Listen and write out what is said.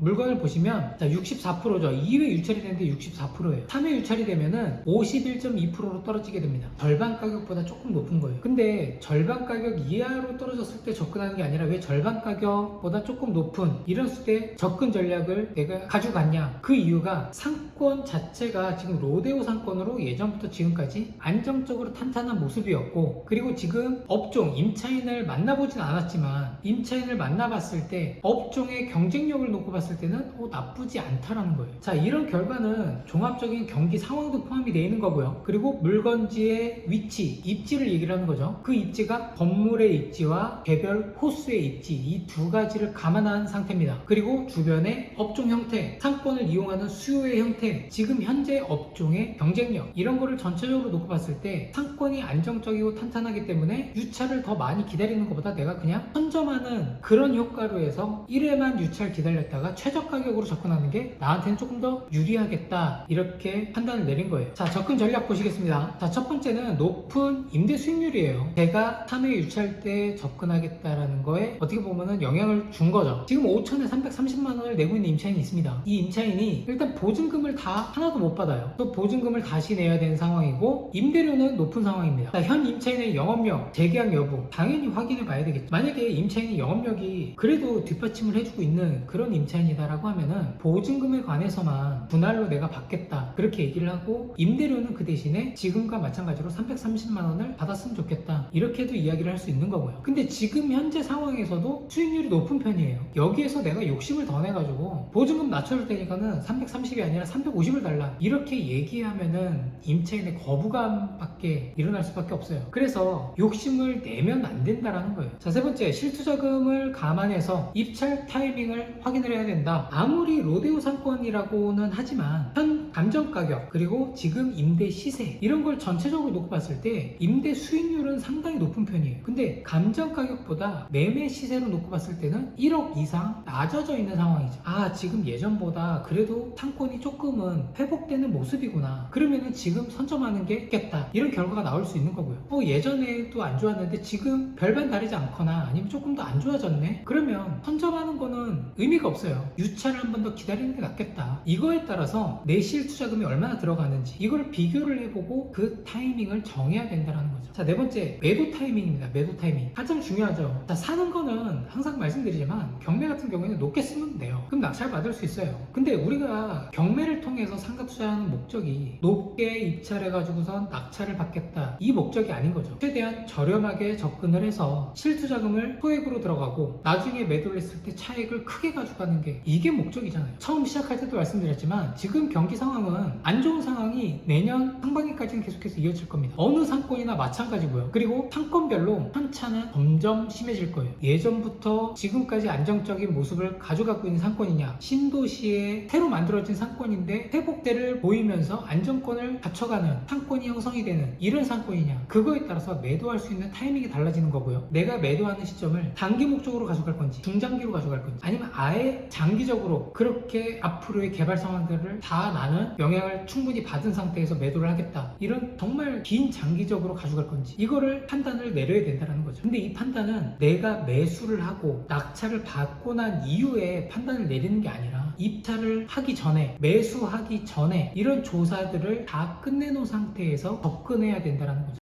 물건을 보시면 자 64%죠. 2회 유찰이 되는데 64%예요. 3회 유찰이 되면은 51.2%로 떨어지게 됩니다. 절반 가격보다 조금 높은 거예요. 근데 절반 가격 이하로 떨어졌을 때 접근하는 게 아니라 왜 절반 가격보다 조금 높은 이랬을 때 접근 전략을 내가 가져갔냐? 그 이유가 상권 자체가 지금 로데오 상권으로 예전부터 지금까지 안정적으로 탄탄한 모습이었고 그리고 지금 업종 임차인을 만나보진 않았지만 임차인을 만나봤을 때 업종의 경쟁력을 놓고 봤을 때는 어, 나쁘지 않다라는 거예요. 자 이런 결과는 종합적인 경기 상황도 포함이 되어 있는 거고요. 그리고 물건지의 위치, 입지를 얘기를 하는 거죠. 그 입지가 건물의 입지와 개별 호수의 입지 이 두 가지를 감안한 상태입니다. 그리고 주변의 업종 형태, 상권을 이용하는 수요의 형태, 지금 현재 업종의 경쟁력 이런 거를 전체적으로 놓고 봤을 때 상권이 안정적이고 탄탄하기 때문에 유찰을 더 많이 기다리는 것보다 내가 그냥 선점하는 그런 효과로 해서 1회만 유찰 기다렸다가 최저 가격으로 접근하는 게 나한테는 조금 더 유리하겠다 이렇게 판단을 내린 거예요. 자 접근 전략 보시겠습니다. 자 첫 번째는 높은 임대 수익률이에요. 제가 3회 유찰 때 접근하겠다라는 거에 어떻게 보면은 영향을 준 거죠. 지금 5천에 330만 원을 내고 있는 임차인이 있습니다. 이 임차인이 일단 보증금을 다 하나도 못 받아요. 또 보증금을 다시 내야 되는 상황이고 임대료는 높은 상황입니다. 자, 현 임차인의 영업력, 재계약 여부 당연히 확인해 봐야 되겠죠. 만약에 임차인이 영업력이 그래도 뒷받침을 해주고 있는 그런 임차인이 다 라고 하면은 보증금에 관해서만 분할로 내가 받겠다 그렇게 얘기를 하고 임대료는 그 대신에 지금과 마찬가지로 330만 원을 받았으면 좋겠다 이렇게도 이야기를 할 수 있는 거고요. 근데 지금 현재 상황에서도 수익률이 높은 편이에요. 여기에서 내가 욕심을 더 내가지고 보증금 낮춰줄 테니까는 330이 아니라 350을 달라 이렇게 얘기하면은 임차인의 거부감밖에 일어날 수밖에 없어요. 그래서 욕심을 내면 안 된다라는 거예요. 자, 세 번째 실투자금을 감안해서 입찰 타이밍을 확인을 해야 된다. 아무리 로데오 상권이라고는 하지만 현 감정 가격 그리고 지금 임대 시세 이런 걸 전체적으로 놓고 봤을 때 임대 수익률은 상당히 높은 편이에요. 근데 감정 가격보다 매매 시세로 놓고 봤을 때는 1억 이상 낮아져 있는 상황이죠. 아 지금 예전보다 그래도 상권이 조금은 회복되는 모습이구나. 그러면은 지금 선점하는 게 겠다. 이런 결과가 나올 수 있는 거고요. 어 예전에도 안 좋았는데 지금 별반 다르지 않거나 아니면 조금 더 안 좋아졌네. 그러면 선점하는 거는 의미가 없어요. 유찰을 한 번 더 기다리는 게 낫겠다. 이거에 따라서 내 실 투자금이 얼마나 들어가는지 이걸 비교를 해보고 그 타이밍을 정해야 된다는 거죠. 자, 네 번째 매도 타이밍입니다. 매도 타이밍 가장 중요하죠. 자, 사는 거는 항상 말씀드리지만 경매 같은 경우에는 높게 쓰면 돼요. 그럼 낙찰 받을 수 있어요. 근데 우리가 경매를 통해서 상가 투자하는 목적이 높게 입찰해 가지고선 낙찰을 받겠다 이 목적이 아닌 거죠. 최대한 저렴하게 접근을 해서 실투자금을 소액으로 들어가고 나중에 매도를 했을 때 차익을 크게 가져가는 게 이게 목적이잖아요. 처음 시작할 때도 말씀드렸지만 지금 경기 상황 은 안 좋은 상황이 내년 상반기까지는 계속해서 이어질 겁니다. 어느 상권이나 마찬가지고요. 그리고 상권별로 편차는 점점 심해질 거예요. 예전부터 지금까지 안정적인 모습을 가져가고 있는 상권이냐 신도시에 새로 만들어진 상권인데 회복대를 보이면서 안정권을 갖춰가는 상권이 형성이 되는 이런 상권이냐 그거에 따라서 매도할 수 있는 타이밍이 달라지는 거고요. 내가 매도하는 시점을 단기 목적으로 가져갈 건지 중장기로 가져갈 건지 아니면 아예 장기적으로 그렇게 앞으로의 개발 상황들을 다 나는 영향을 충분히 받은 상태에서 매도를 하겠다. 이런 정말 긴 장기적으로 가져갈 건지 이거를 판단을 내려야 된다는 거죠. 근데 이 판단은 내가 매수를 하고 낙찰을 받고 난 이후에 판단을 내리는 게 아니라 입찰을 하기 전에 매수하기 전에 이런 조사들을 다 끝내놓은 상태에서 접근해야 된다는 거죠